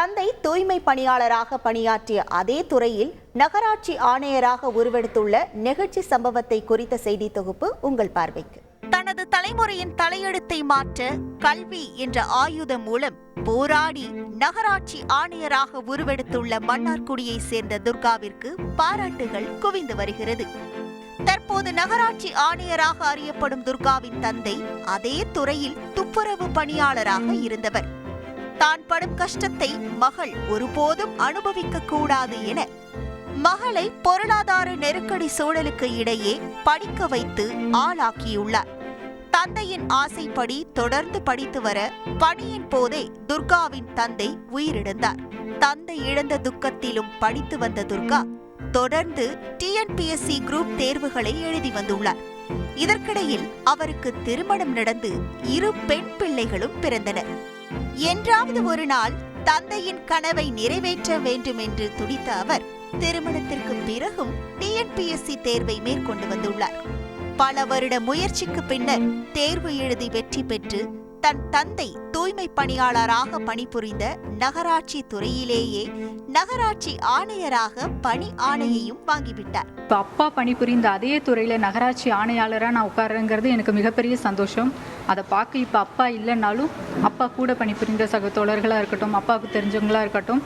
தந்தை தூய்மை பணியாளராக பணியாற்றிய அதே துறையில் நகராட்சி ஆணையராக உருவெடுத்துள்ள நெகிழ்ச்சி சம்பவத்தை குறித்த செய்தி தொகுப்பு உங்கள் பார்வைக்கு. தனது தலைமுறையின் தலையெழுத்தை மாற்ற கல்வி என்ற ஆயுதம் மூலம் போராடி நகராட்சி ஆணையராக உருவெடுத்துள்ள மன்னார்குடியை சேர்ந்த துர்காவிற்கு பாராட்டுகள் குவிந்து வருகிறது. தற்போது நகராட்சி ஆணையராக அறியப்படும் துர்காவின் தந்தை அதே துறையில் துப்புரவு பணியாளராக இருந்தவர். தான் படும் கஷ்டத்தை மகள் ஒருபோதும் அனுபவிக்க கூடாது என மகளை பொருளாதார நெருக்கடி சூழலுக்கு இடையே படிக்க வைத்து ஆளாக்கியுள்ளார். தந்தையின் ஆசைப்படி தொடர்ந்து படித்து வர பணியின் போதே துர்காவின் தந்தை உயிரிழந்தார். தந்தை இழந்த துக்கத்திலும் படித்து வந்த துர்கா தொடர்ந்து டிஎன்பிஎஸ்சி குரூப் தேர்வுகளை எழுதி வந்துள்ளார். இதற்கிடையில் அவருக்கு திருமணம் நடந்து இரு பெண் பிள்ளைகளும் பிறந்தனர். என்றாவது ஒரு நாள் தந்தையின் கனவை நிறைவேற்ற வேண்டும் என்று துடித்த அவர் திருமணத்திற்கு பிறகும் டிஎன்பிஎஸ்சி தேர்வை மேற்கொண்டு வந்துள்ளார். பல வருட முயற்சிக்கு பின்னர் தேர்வு எழுதி வெற்றி பெற்று தன் தந்தை தூய்மை பணியாளராக பணிபுரிந்த நகராட்சி துறையிலேயே நகராட்சி ஆணையராக பணி ஆணையையும் வாங்கிவிட்டார். இப்போ அப்பா பணிபுரிந்த அதே துறையில் நகராட்சி ஆணையாளராக நான் உட்கார்றேங்கிறது எனக்கு மிகப்பெரிய சந்தோஷம். அதை பார்க்க இப்போ அப்பா இல்லைன்னாலும் அப்பா கூட பணிபுரிந்த சக தோழர்களாக இருக்கட்டும் அப்பாவுக்கு தெரிஞ்சவங்களா இருக்கட்டும்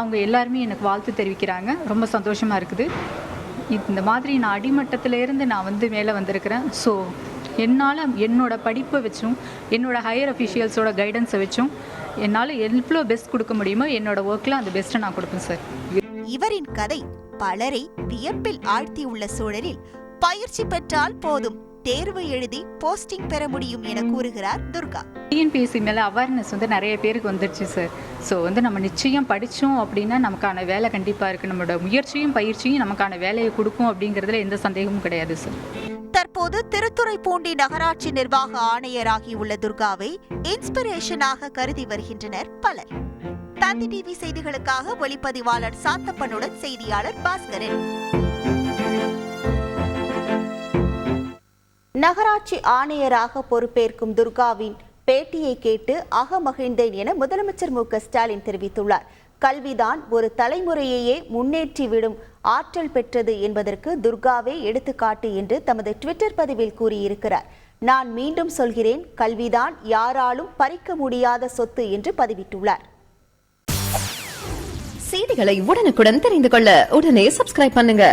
அவங்க எல்லாருமே எனக்கு வாழ்த்து தெரிவிக்கிறாங்க. ரொம்ப சந்தோஷமாக இருக்குது. இந்த மாதிரி நான் அடிமட்டத்திலேருந்து நான் வந்து மேலே வந்திருக்கிறேன். ஸோ என்னால் என்னோட படிப்பை வச்சும் என்னோட ஹையர் அஃபிஷியல்ஸோட கைடன்ஸை வச்சும் என்னால் எவ்வளோ பெஸ்ட் கொடுக்க முடியுமோ என்னோட ஒர்க்கில் அந்த பெஸ்ட்டை நான் கொடுப்பேன் சார் இவரின் கதை பலரை வியப்பில் ஆழ்த்தியுள்ள சூழலில் பயிற்சி பெற்றால் போதும். தேர்வு எழுதி போஸ்டிங் பெற முடியும் என கூறுகிறார் துர்கா. டிஎன்பிஎஸ்சி மேலே அவேர்னஸ் வந்து நிறைய பேருக்கு வந்துடுச்சு சார் ஸோ வந்து நம்ம நிச்சயம் படித்தோம் அப்படின்னா நமக்கான வேலை கண்டிப்பாக இருக்குது நம்மளோட முயற்சியும் பயிற்சியும் நமக்கான வேலையை கொடுக்கும் அப்படிங்கிறதுல எந்த சந்தேகமும் கிடையாது சார் தற்போது திருத்துறைப்பூண்டி நகராட்சி நிர்வாக ஆணையராகியுள்ள துர்காவை இன்ஸ்பிரேஷனாக கருதி வருகின்றனர் பலர். தந்தி டிவி செய்திகளுக்காக ஒளிப்பதிவாளர் சாத்தப்பனுடன் செய்தியாளர் பாஸ்கரன். நகராட்சி ஆணையராக பொறுப்பேற்கும் துர்காவின் பேட்டியை கேட்டு அகமகிழ்ந்தேன் என முதலமைச்சர் மு ஸ்டாலின் தெரிவித்துள்ளார். கல்விதான் ஒரு தலைமுறையையே முன்னேற்றிவிடும் ஆற்றல் பெற்றது என்பதற்கு துர்காவே எடுத்துக்காட்டு என்று தமது ட்விட்டர் பதிவில் கூறியிருக்கிறார். நான் மீண்டும் சொல்கிறேன் கல்விதான் யாராலும் பறிக்க முடியாத சொத்து என்று பதிவிட்டுள்ளார். செய்திகளை உடனுக்குடன் தெரிந்து கொள்ள உடனே சப்ஸ்கிரைப் பண்ணுங்க.